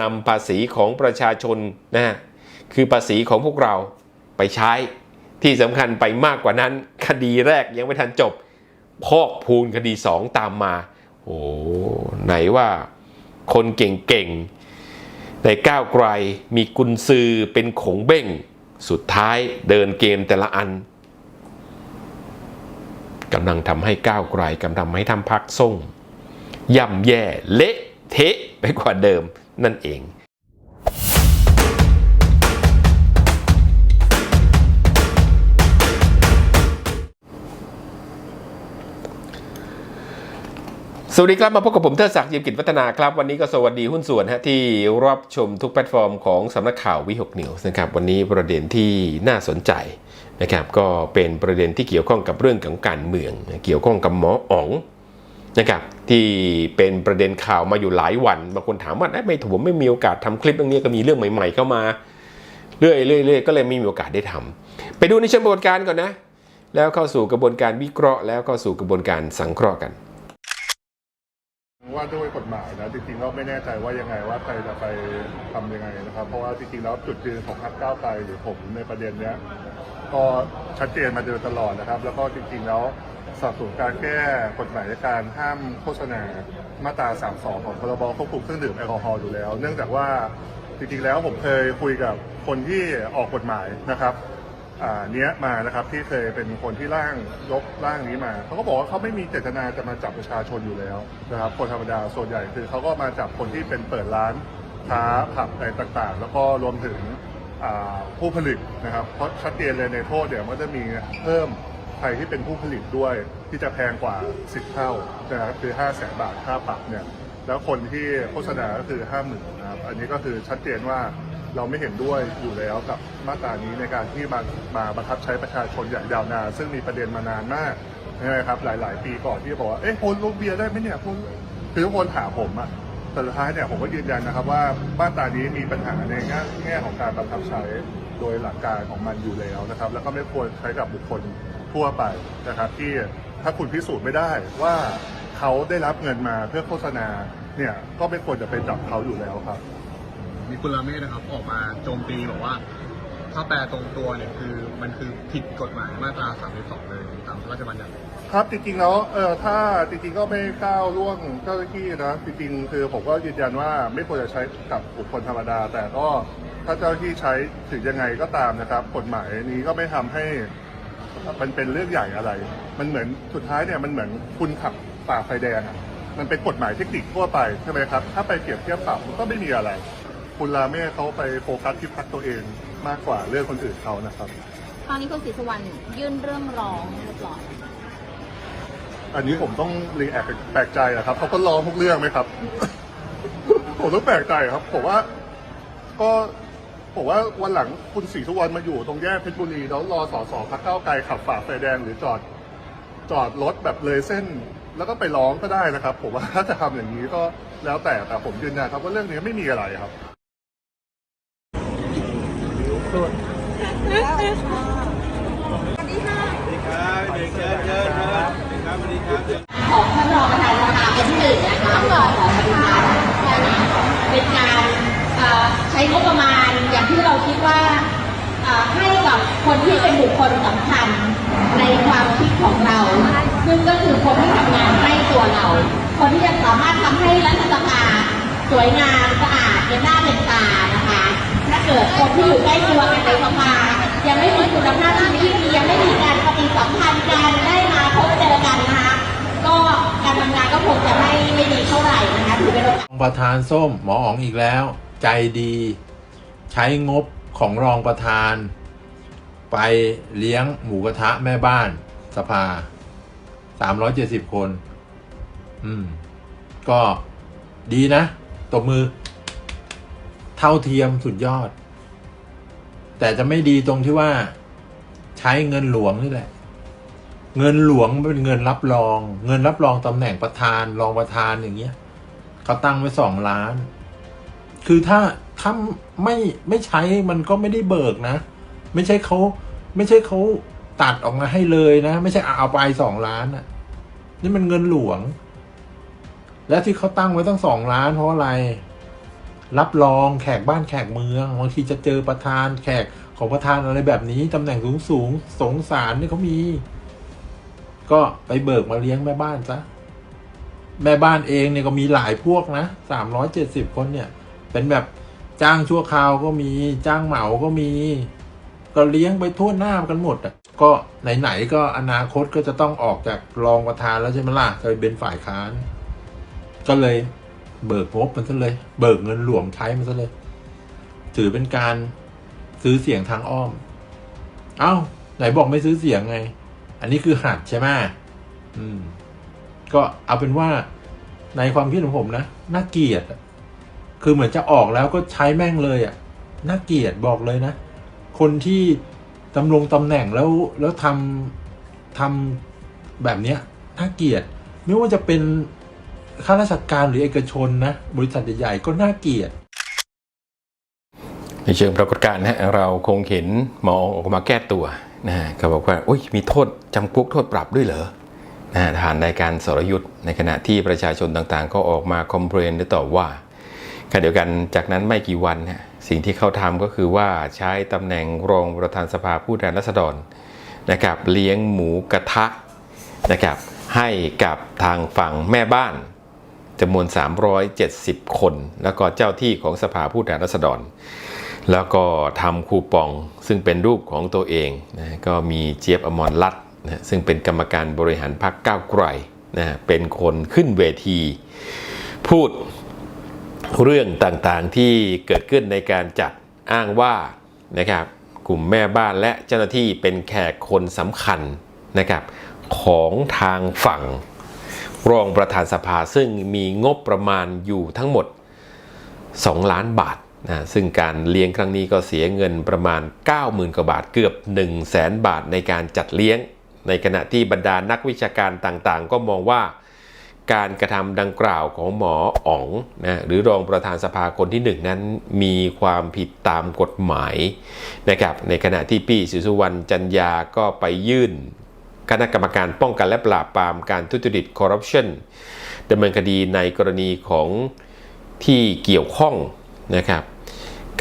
นำภาษีของประชาชนนะฮะคือภาษีของพวกเราไปใช้ที่สำคัญไปมากกว่านั้น คดีแรกยังไม่ทันจบ พอกพูนคดีสองตามมา โอ้ไหนว่าคนเก่งๆในก้าวไกลมีกุญซือเป็นขงเบ้ง สุดท้ายเดินเกมแต่ละอันกำลังทำให้ก้าวไกลกำลังทำให้ทำพักส่งย่ำแย่เละเทะไปกว่าเดิม นั่นเองสวัสดีครับ มาพบกับผมเทิดศักดิ์ยี่ยมกิจวัฒนาครับ วันนี้ก็สวัสดีหุ้นส่วนฮะที่รับชมทุกแพลตฟอร์มของสำนักข่าววิหกนิวส์นะครับวันนี้ประเด็นที่น่าสนใจนะครับก็เป็นประเด็นที่เกี่ยวข้องกับเรื่องของการเมือง เกี่ยวข้องกับหมออ๋อง นะครับที่เป็นประเด็นข่าวมาอยู่หลายวันบางคนถามว่าไม่ถูกผมไม่มีโอกาสทำคลิปเรื่องนี้ก็มีเรื่องใหม่ ๆ เข้ามาเรื่อยๆเรื่อยๆก็เลยไม่มีโอกาสได้ทำไปดูในเชิงกระบวนการก่อนนะ แล้วเข้าสู่กระบวนการวิเคราะห์ แล้วเข้าสู่กระบวนการสังเคราะห์กัน ว่าด้วยกฎหมายนะจริงๆก็ไม่แน่ใจว่ายังไงว่าใครจะไปทำยังไงนะครับ เพราะว่าจริงๆแล้วจุดยืนของพรรคก้าวไกลหรือผมในประเด็นเนี้ยก็ชัดเจนมาโดยตลอดนะครับ แล้วก็จริงๆแล้วสับสนการแก้กฎหมายการห้ามโฆษณามาตรา 32 ของพรบควบคุมเครื่องดื่มแอลกอฮอล์อยู่แล้ว เนื่องจากว่าจริงๆแล้วผมเคยคุยกับคนที่ออกกฎหมายนะครับ เนี้ยมานะครับที่เคยเป็นคนที่ร่างยกร่างนี้มาเขาก็บอกว่าเขาไม่มีเจตนาจะมาจับประชาชนอยู่แล้วนะครับคนธรรมดาส่วนใหญ่คือเขาก็มาจับคนที่เป็นเปิดร้านค้าผับอะไรต่างๆ แล้วก็รวมถึงผู้ผลิตนะครับเพราะชัดเจนเลยในโทษเดี๋ยวมันจะมีเพิ่มใครที่เป็นผู้ผลิตด้วยที่จะแพงกว่า 10 เท่านะครับคือ 5 0 0แสนบาทค่าปรับเนี่ยแล้วคนที่โฆษณาก็คือ 5 0,000นะครับอันนี้ก็คือชัดเจนว่า เราไม่เห็นด้วยอยู่แล้วกับมาตรานี้ในการที่มามาบังคับใช้ประชาชนอย่างยาวนานซึ่งมีประเด็นมานานมากนะครับหลาย ๆ ปีก่อนที่บอกว่าเอ๊ะคนลงเบียร์ได้ไหมเนี่ยคุณคือทุกคนถามผมอะแต่สุดท้ายเนี่ยผมก็ยืนยันนะครับว่ามาตรานี้มีปัญหาในแง่แง่ของการบังคับใช้โดยหลักการของมันอยู่แล้วนะครับ แล้วก็ไม่ควรใช้กับบุคคลทั่วไปนะครับ ที่ถ้าคุณพิสูจน์ไม่ได้ว่าเขาได้รับเงินมาเพื่อโฆษณาเนี่ยก็ไม่ควรจะไปจับเขาอยู่แล้วครับ มีคุณลาเมศนะครับออกมาโจมตีบอกว่าถ้าแปลตรงตัวเนี่ยคือมันคือผิดกฎหมายมาตรา 32 เลยตามพระราชบัญญัติ ครับจริงๆแล้วเออถ้าจริงๆก็ไม่ก้าวล่วงเจ้าหน้าที่นะจริงๆคือผมก็ยืนยันว่าไม่ควรจะใช้กับบุคคลธรรมดา แต่ก็ถ้าเจ้าหน้าที่ใช้ถึงยังไงก็ตามนะครับ กฎหมายนี้ก็ไม่ทำให้มันเป็นเรื่องใหญ่อะไร มันเหมือนสุดท้ายเนี่ยมันเหมือนคุณขับฝ่าไฟแดงมันเป็นกฎหมายเทคนิคทั่วไปใช่ไหมครับถ้าไปเปรียบเทียบปรับมันก็ไม่มีอะไร คุณลาเม่เขาไปโฟกัสที่พักตัวเองมากกว่าเรื่องคนอื่นเขานะครับ ตอนนี้คุณศรีสุวรรณยื่นเรื่องร้องเรียบร้อยอันนี้ผมต้องรีแอคแปลกใจนะครับเขาก็ร้องทุกเรื่องไหมครับ ผมต้องแปลกใจครับผมว่าก็ผมว่าวันหลังคุณศรีสุวรรณมาอยู่ตรงแยกเพชรบุรีแล้วรอสอสอพักเก้าวไกลขับฝ่าไฟแดงหรือจอดจอดรถแบบเลยเส้น แล้วก็ไปร้องก็ได้นะครับ ผมว่าถ้าจะทำอย่างนี้ก็แล้วแต่แต่ผมยืนยันครับว่าเรื่องนี้ไม่มีอะไรครับ ของท่านรองประธานสภาเป็นที่หนึ่งนะคะขอขอปฏิญาณเป็นการใช้งบประมาณอย่างที่เราคิดว่าให้กับคนที่เป็นบุคคลสำคัญในความคิดของเรา ซึ่งก็คือคนที่ทำงานให้ตัวเรา คนที่จะสามารถทำให้รัฐสภาสวยงามสะอาดเป็นหน้าเป็นตานะคะ เกิดคนที่อยู่ใกล้ตัวกันในสภายังไม่มีคุณภาพชีวิตดียังไม่มีการปฏิสัมพันธ์กันได้มาพบเจอกันนะคะก็การทำงานก็คงจะไม่ไม่ดีเท่าไหร่นะคะถือเป็นโอกาสรองประธานส้มหมออ๋องอีกแล้ว ใจดี ใช้งบของรองประธาน ไปเลี้ยงหมูกระทะแม่บ้านสภาสามร้อยเจ็ดสิบคน อืม ก็ดีนะ ตบมือ เท่าเทียมสุดยอด แต่จะไม่ดีตรงที่ว่า ใช้เงินหลวงนี่แหละ เงินหลวงเป็นเงินรับรอง เงินรับรองตำแหน่งประธานรองประธานอย่างเงี้ยเขาตั้งไว้สองล้าน คือถ้าถ้าไม่ไม่ใช้มันก็ไม่ได้เบิกนะ ไม่ใช่เขาไม่ใช่เขาตัดออกมาให้เลยนะ ไม่ใช่เอาไปสองล้านอะ นี่มันเงินหลวง และที่เขาตั้งไว้ตั้งสองล้านเพราะอะไร รับรองแขกบ้านแขกเมืองบางทีจะเจอประธานแขกของประธานอะไรแบบนี้ตำแหน่งสูงสูงสงสารนี่เขามี ก็ไปเบิกมาเลี้ยงแม่บ้านซะแม่บ้านเองเนี่ยก็มีหลายพวกนะสามร้อยเจ็ดสิบคนเนี่ย เป็นแบบจ้างชั่วคราวก็มีจ้างเหมาก็มี ก็เลี้ยงไปทั่วหน้ากันหมดอะก็ไหนๆก็อนาคตก็จะต้องออกจากรองประธานแล้วใช่ไหมล่ะจะไปเป็นฝ่ายค้าน ก็เลย เบิกงบมันซะเลย เบิกเงินหลวงใช้มันซะเลย ถือเป็นการซื้อเสียงทางอ้อม เอ้า ไหนบอกไม่ซื้อเสียงไง อันนี้คือหัดใช่ไหมอืม ก็เอาเป็นว่าในความคิดของผมนะน่าเกลียดคือเหมือนจะออกแล้วก็ใช้แม่งเลยอะน่าเกลียดบอกเลยนะ คนที่ดำรงตำแหน่งแล้วแล้วทำทำแบบเนี้ยน่าเกลียด ไม่ว่าจะเป็น ข้าราชการหรือเอกชนนะบริษัทใหญ่ๆก็น่าเกลียดในเชิงปรากฏการณ์นะเราคงเห็นหมอออกมาแก้ตัวนะเขาบอกว่าอ้ยมีโทษจำคุกโทษปรับด้วยเหรอนะฐานในการสรยุทธ์ในขณะที่ประชาชนต่างๆ ก็ออกมาคอมเพลนหรือต่อว่าขณะเดียวกันจากนั้นไม่กี่วันฮะสิ่งที่เขาทำก็คือว่าใช้ตำแหน่งรองประธานสภาผู้แทนราษฎรนะครับเลี้ยงหมูกระทะนะครับให้กับทางฝั่งแม่บ้าน จำนวน 370 คน แล้วก็เจ้าที่ของสภาผู้แทนราษฎร แล้วก็ทำคูปองซึ่งเป็นรูปของตัวเองนะก็มีเจี๊ยบอมรรัตน์นะซึ่งเป็นกรรมการบริหารพรรคก้าวไกลนะเป็นคนขึ้นเวที พูดเรื่องต่างๆที่เกิดขึ้นในการจัดอ้างว่านะครับกลุ่มแม่บ้านและเจ้าหน้าที่เป็นแขกคนสำคัญนะครับของทางฝั่ง รองประธานสภาซึ่งมีงบประมาณอยู่ทั้งหมด 2 ล้านบาทนะซึ่งการเลี้ยงครั้งนี้ก็เสียเงินประมาณ 90,000 กว่าบาทเกือบ 1 0 0 0 0แสนบาทในการจัดเลี้ยง ในขณะที่บรรดานักวิชาการต่างๆ ก็มองว่าการกระทำดังกล่าวของหมออ๋องนะหรือรองประธานสภาคนที่หนึ่งนั้นมีความผิดตามกฎหมายนะครับในขณะที่ปี้ศรีสุวรรณจันยาก็ไปยื่น คณะกรรมการป้องกันและปราบปรามการทุจริตคอร์รัปชันดำเนินคดีในกรณีของที่เกี่ยวข้องนะครับ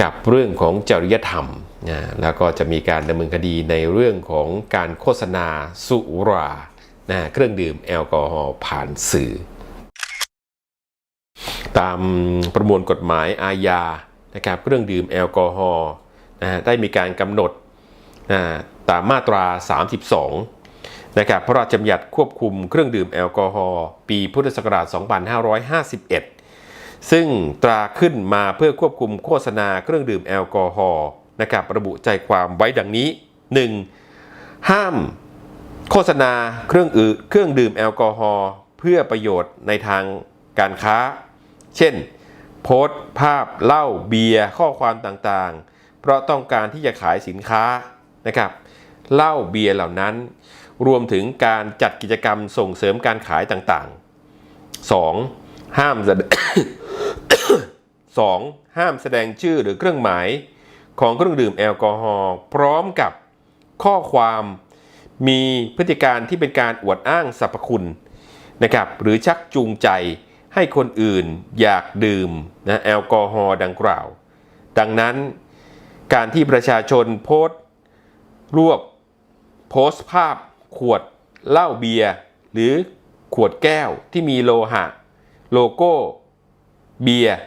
กับเรื่องของจริยธรรมนะแล้วก็จะมีการดำเนินคดีในเรื่องของการโฆษณาสุรานะเครื่องดื่มแอลกอฮอล์ผ่านสื่อ ตามประมวลกฎหมายอาญานะครับเครื่องดื่มแอลกอฮอล์นะได้มีการกำหนดนะตามมาตรา 32 นะครับพระราชบัญญัติควบคุมเครื่องดื่มแอลกอฮอล์ปีพุทธศักราช 2551 ซึ่งตราขึ้นมาเพื่อควบคุมโฆษณาเครื่องดื่มแอลกอฮอล์นะครับระบุใจความไว้ดังนี้ 1. ห้ามโฆษณาเครื่องอืเครื่องดื่มแอลกอฮอล์เพื่อประโยชน์ในทางการค้า เช่น โพสต์ภาพเหล้าเบียร์ข้อความต่างๆ เพราะต้องการที่จะขายสินค้านะครับเหล้าเบียร์เหล่านั้น รวมถึงการจัดกิจกรรมส่งเสริมการขายต่างๆ 2. ห้ามสด 2. ห้ามแสดงชื่อหรือเครื่องหมายของเครื่องดื่มแอลกอฮอล์พร้อมกับข้อความมีพฤติการที่เป็นการอวดอ้างสรรพคุณนะครับหรือชักจูงใจให้คนอื่นอยากดื่มนะแอลกอฮอล์ดังกล่าว ดังนั้นการที่ประชาชนโพสต์ รวบโพสต์ภาพ ขวดเหล้าเบียร์หรือขวดแก้วที่มีโลหะ โลโก้เบียร์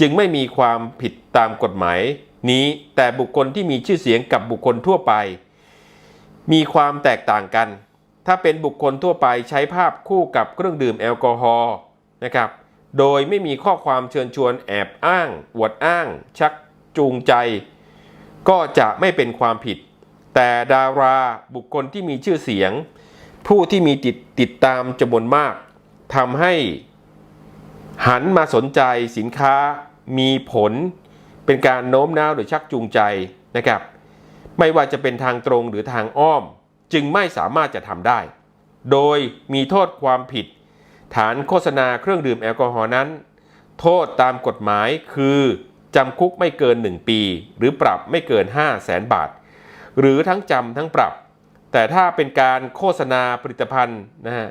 จึงไม่มีความผิดตามกฎหมาย นี้แต่บุคคลที่มีชื่อเสียงกับบุคคลทั่วไป มีความแตกต่างกัน ถ้าเป็นบุคคลทั่วไปใช้ภาพคู่กับเครื่องดื่มแอลกอฮอล์นะครับ โดยไม่มีข้อความเชิญชวนแอบอ้างอวดอ้าง ชักจูงใจ ก็จะไม่เป็นความผิด แต่ดาราบุคคลที่มีชื่อเสียง ผู้ที่มีติดติดตามจำนวนมากทำให้หันมาสนใจสินค้ามีผล เป็นการโน้มน้าวหรือชักจูงใจนะครับ ไม่ว่าจะเป็นทางตรงหรือทางอ้อม จึงไม่สามารถจะทำได้ โดยมีโทษความผิด ฐานโฆษณาเครื่องดื่มแอลกอฮอล์นั้น โทษตามกฎหมายคือจำคุกไม่เกิน 1 ปี หรือปรับไม่เกิน 5 0 0แสนบาท หรือทั้งจำทั้งปรับ แต่ถ้าเป็นการโฆษณาผลิตภัณฑ์นะฮะ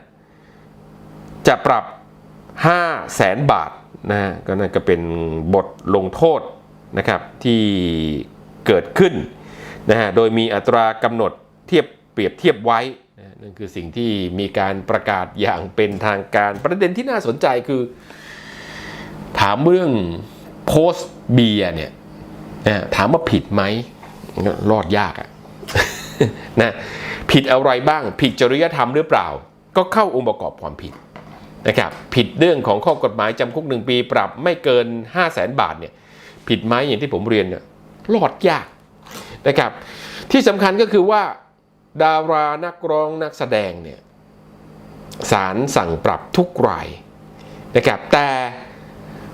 จะปรับ 5 0 0แสนบาทนะฮะก็นั่นก็เป็นบทลงโทษนะครับที่เกิดขึ้นนะฮะโดยมีอัตรากำหนดเทียบเปรียบเทียบไว้นะนั่นคือสิ่งที่มีการประกาศอย่างเป็นทางการประเด็นที่น่าสนใจคือ ถามเรื่องโพสต์เบียเนี่ยนะถามว่าผิดไหม รอดยากอะนะผิดอะไรบ้าง ผิดจริยธรรมหรือเปล่า ก็เข้าองค์ประกอบความผิดนะครับผิดเรื่องของข้อกฎหมายจำคุกหนึ่งปีปรับไม่เกิน 5 0 0แสนบาทเนี่ยผิดไหมอย่างที่ผมเรียนเนี่ยรอดยากนะครับที่สำคัญก็คือว่า ดารานักร้องนักแสดงเนี่ยศาลสั่งปรับทุกรายนะครับแต่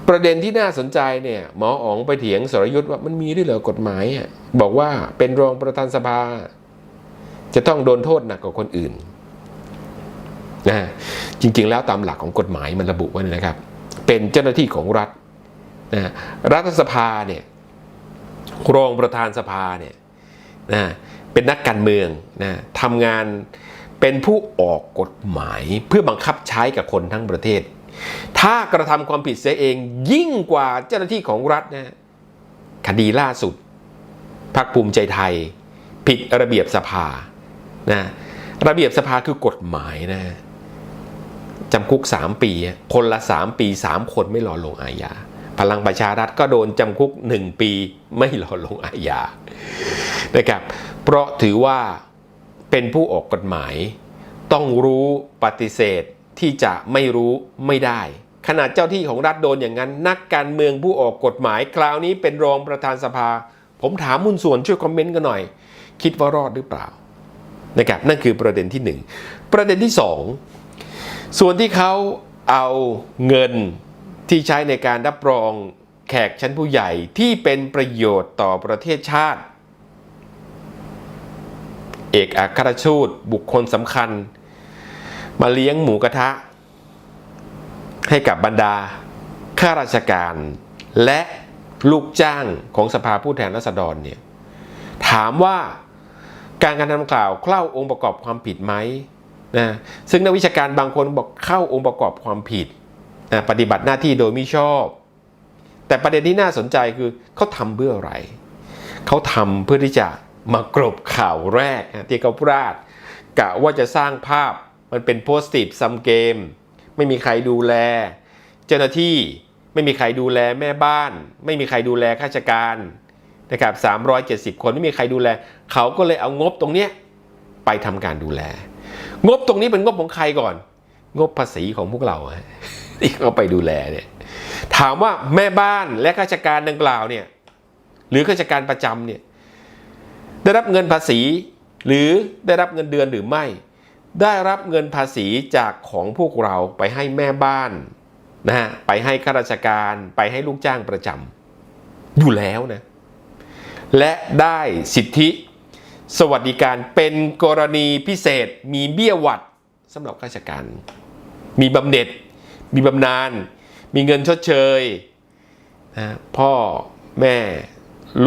ประเด็นที่น่าสนใจเนี่ยหมออ๋องไปเถียงสรยุทธ์ว่ามันมีด้วยเหรอกฎหมายอะ บอกว่าเป็นรองประธานสภา จะต้องโดนโทษหนักกว่าคนอื่นนะจริงๆ แล้วตามหลักของกฎหมายมันระบุไว้นะครับ เป็นเจ้าหน้าที่ของรัฐนะรัฐสภาเนี่ยรองประธานสภาเนี่ยนะเป็นนักการเมืองนะทำงานเป็นผู้ออกกฎหมายเพื่อบังคับใช้กับคนทั้งประเทศ ถ้ากระทำความผิดเสียเองยิ่งกว่าเจ้าหน้าที่ของรัฐนะคดีล่าสุด พรรคภูมิใจไทย ผิดระเบียบสภานะระเบียบสภาคือกฎหมายนะจำคุก 3 ปี คนละ 3 ปี 3 คนไม่รอลงอาญาพลังประชารัฐก็โดนจำคุก 1 ปีไม่รอลงอาญานะครับเพราะถือว่าเป็นผู้ออกกฎหมาย ต้องรู้ปฏิเสธที่จะไม่รู้ไม่ได้ ขนาดเจ้าที่ของรัฐโดนอย่างนั้น นักการเมืองผู้ออกกฎหมาย คราวนี้เป็นรองประธานสภา ผมถามมุนส่วนช่วยคอมเมนต์กันหน่อย คิดว่ารอดหรือเปล่านะครับนั่นคือประเด็นที่หนึ่งประเด็นที่สองส่วนที่เขาเอาเงินที่ใช้ในการรับรองแขกชั้นผู้ใหญ่ที่เป็นประโยชน์ต่อประเทศชาติ เอกอัครราชทูตบุคคลสำคัญ มาเลี้ยงหมูกระทะ ให้กับบรรดาข้าราชการและ ลูกจ้างของสภาผู้แทนราษฎรเนี่ยถามว่าการกระทำกล่าวเข้าองค์ประกอบความผิดไหมนะซึ่งนักวิชาการบางคนบอกเข้าองค์ประกอบความผิดนะปฏิบัติหน้าที่โดยมิชอบ แต่ประเด็นที่น่าสนใจคือเขาทำเพื่ออะไรเขาทำเพื่อที่จะมากรบข่าวแรกนะที่เขาพลาดกะว่าจะสร้างภาพมันเป็นโพสติฟซัมเกมไม่มีใครดูแล เจ้าหน้าที่ ไม่มีใครดูแลแม่บ้าน ไม่มีใครดูแลข้าราชการนะครับ370 คนไม่มีใครดูแล เขาก็เลยเอางบตรงเนี้ยไปทำการดูแล งบตรงนี้เป็นงบของใครก่อน งบภาษีของพวกเราฮะที่เขาไปดูแลเนี่ยถามว่าแม่บ้านและข้าราชการดังกล่าวเนี่ยหรือข้าราชการประจำเนี่ยได้รับเงินภาษี หรือได้รับเงินเดือนหรือไม่ ได้รับเงินภาษีจากของพวกเราไปให้แม่บ้าน นะฮะไปให้ข้าราชการไปให้ลูกจ้างประจำอยู่แล้วนะ และได้สิทธิสวัสดิการเป็นกรณีพิเศษมีเบี้ยหวัดสำหรับข้าราชการ มีบำเหน็จ มีบำนาญมีเงินชดเชยนะพ่อแม่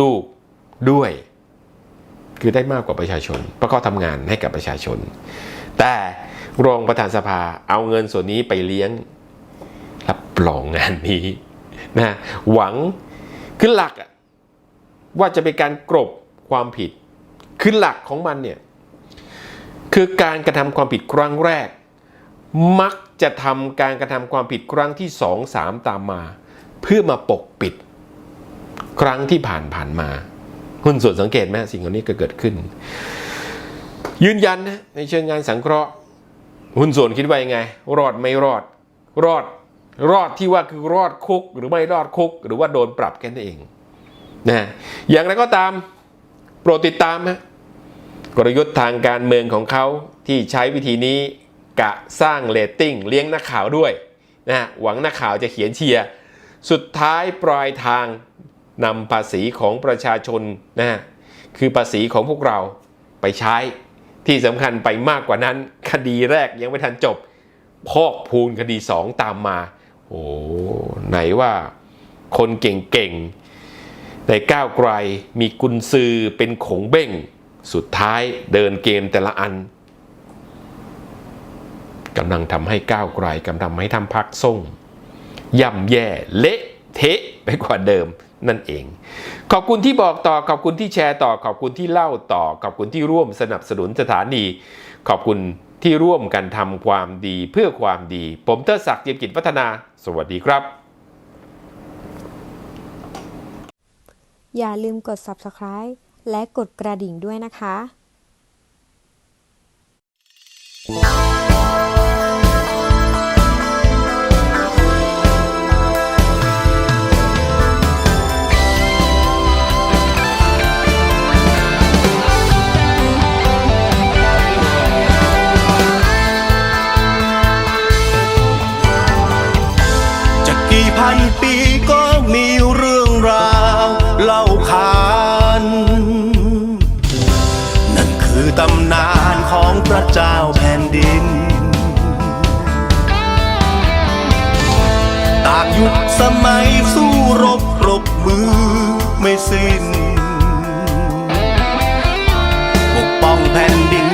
ลูกด้วย คือได้มากกว่าประชาชน เพราะเขาทำงานให้กับประชาชน แต่รองประธานสภาเอาเงินส่วนนี้ไปเลี้ยง รับรองงานนี้นะหวังคือหลักอะว่าจะเป็นการกรบความผิด คือหลักของมันเนี่ยคือการกระทำความผิดครั้งแรก มักจะทำการกระทำความผิดครั้งที่สองสามตามมา เพื่อมาปกปิด ครั้งที่ผ่านผ่านมาหุ้นส่วนสังเกตไหมสิ่งเหล่านี้ก็เกิดขึ้น ยืนยันนะในเชิงงานสังเคราะห์ หุ้นส่วนคิดว่ายังไง รอดไม่รอด รอด รอดที่ว่าคือรอดคุกหรือไม่รอดคุก หรือว่าโดนปรับแค่นั้นเองนะอย่างไรก็ตามโปรดติดตามฮะกลยุทธ์ทางการเมืองของเขาที่ใช้วิธีนี้กะสร้างเรตติ้งเลี้ยงนักข่าวด้วยนะหวังนักข่าวจะเขียนเชียร์สุดท้ายปลายทางนำภาษีของประชาชนนะคือภาษีของพวกเราไปใช้ที่สำคัญไปมากกว่านั้น คดีแรกยังไม่ทันจบ พอกพูนคดีสองตามมา โอ้ไหนว่าคนเก่งๆในก้าวไกลมีกุญซือเป็นขงเบ่งสุดท้ายเดินเกมแต่ละอันกำลังทำให้ก้าวไกลกำลังให้ทำพักส่งย่ำแย่เละเทะไปกว่าเดิมนั่นเอง ขอบคุณที่บอกต่อขอบคุณที่แชร์ต่อ ขอบคุณที่เล่าต่อ ขอบคุณที่ร่วมสนับสนุนสถานี ขอบคุณ ที่ร่วมกันทำความดีเพื่อความดี ผมเติร์ศักดิ์เจียมกิจวัฒนา สวัสดีครับ อย่าลืมกด subscribe และกดกระดิ่งด้วยนะคะากยุคสมัยสู้รบปรบมือไม่สิ้น ปกป้องแผ่นดิน